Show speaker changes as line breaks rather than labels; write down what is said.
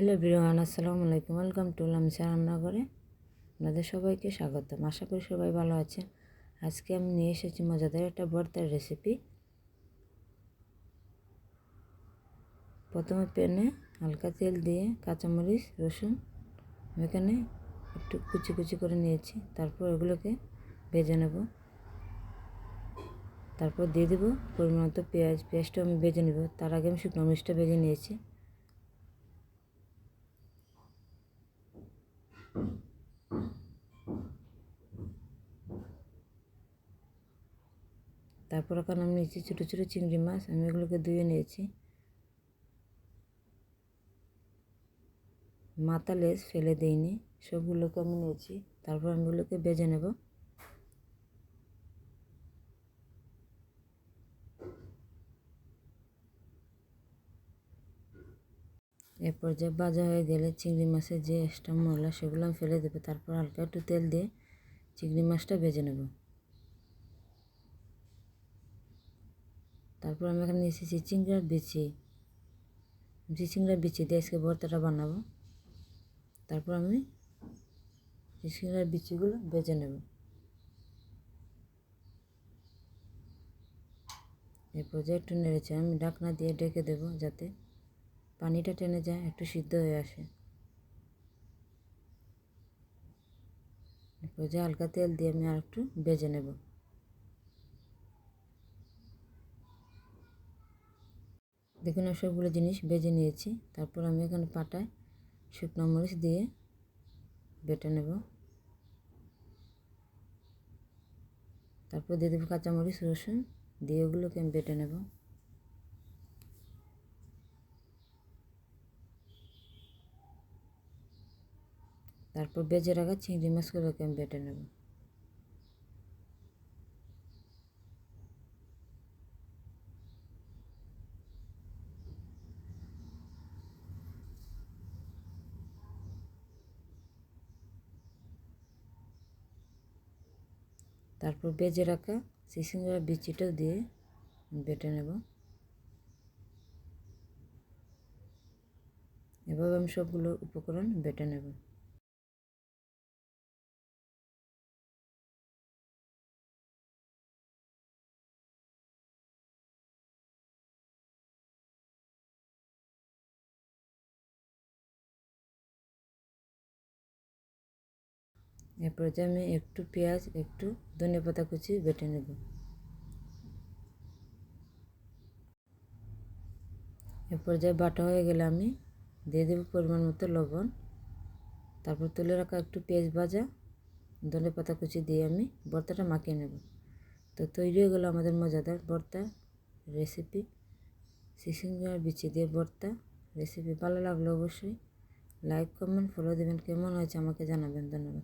Hello বিরহান আসসালামু আলাইকুম। Welcome to লামসা রান্নাঘরে আপনাদের সবাইকে স্বাগতম। আশা করি সবাই ভালো আছেন। আজকে আমি নিয়ে এসেছি মজাদার একটা ভর্তার রেসিপি প্রথমে প্যানে হালকা তেল দিয়ে কাঁচামরিচ, রসুন এখানে একটু কুচি কুচি করে নিয়েছি। তারপর এগুলোকে ভেজে নেব। তারপর দিয়ে দেবো পরিমাণ মতো পেঁয়াজ। পেঁয়াজটা আমি ভেজে নেব। তার আগে আমি শুকনো মরিচটা ভেজে নিয়েছি। তারপর ওখানে আমি নিয়েছি ছোটো ছোটো চিংড়ি মাছ, আমি এগুলোকে ধুয়ে নিয়েছি। মাথা লেস ফেলে দিইনি, সবগুলোকে আমি নিয়েছি। তারপর আমি এগুলোকে বেজে নেব। এ পর্যায়ে ভাজা হয়ে গেলে চিংড়ি মাছের যে এক্সট্রা মশলা সেগুলো আমি ফেলে দেবো। তারপর হালকা একটু তেল দিয়ে চিংড়ি মাছটা ভেজে নেব। তারপর আমি এখানে এসেছি চিংড়ার বিচি। চিংড়ার বিচি দিয়ে আজকে ভর্তাটা বানাবো। তারপর আমি চিংড়ার বিচিগুলো ভেজে নেব। এরপর যে একটু নেড়েছে আমি ঢাকনা দিয়ে ডেকে দেবো যাতে পানিটা টেনে যায়, একটু সিদ্ধ হয়ে আসে। এরপর যে হালকা তেল দিয়ে আমি আর একটু ভেজে নেব। দেখুন আমি সবগুলো জিনিস ভেজে নিয়েছি। তারপর আমি এখানে পাটায় শুকনো মরিচ দিয়ে বেটে নেব। তারপর দিয়ে দেবো কাঁচামরিচ, রসুন, দিয়ে ওগুলোকে আমি বেটে নেব। তারপর বেজে রাখা চিংড়ি মাছগুলোকে আমি বেটে নেব। তারপর বেজে রাখা সিসিঙ্গার বিচিটাও দিয়ে বেটে নেব। এভাবে আমি সবগুলো উপকরণ বেটে নেব। এরপর যে আমি একটু পেঁয়াজ, একটু ধনে পাতা কুচি বেটে নেব। এরপর যে বাটা হয়ে গেলে আমি দিয়ে দেবো পরিমাণ মতো লবণ। তারপর তুলে রাখা একটু পেঁয়াজ ভাজা, ধনে পাতা কুচি দিয়ে আমি ভর্তাটা মাখিয়ে নেব। তো তৈরি হয়ে গেলো আমাদের মজাদার ভর্তা রেসিপি। সিসিঙ্গার বিচি দিয়ে ভর্তা রেসিপি ভালো লাগল অবশ্যই লাইক, কমেন্ট, ফলো দেবেন। কেমন হয়েছে আমাকে জানাবেন। ধন্যবাদ।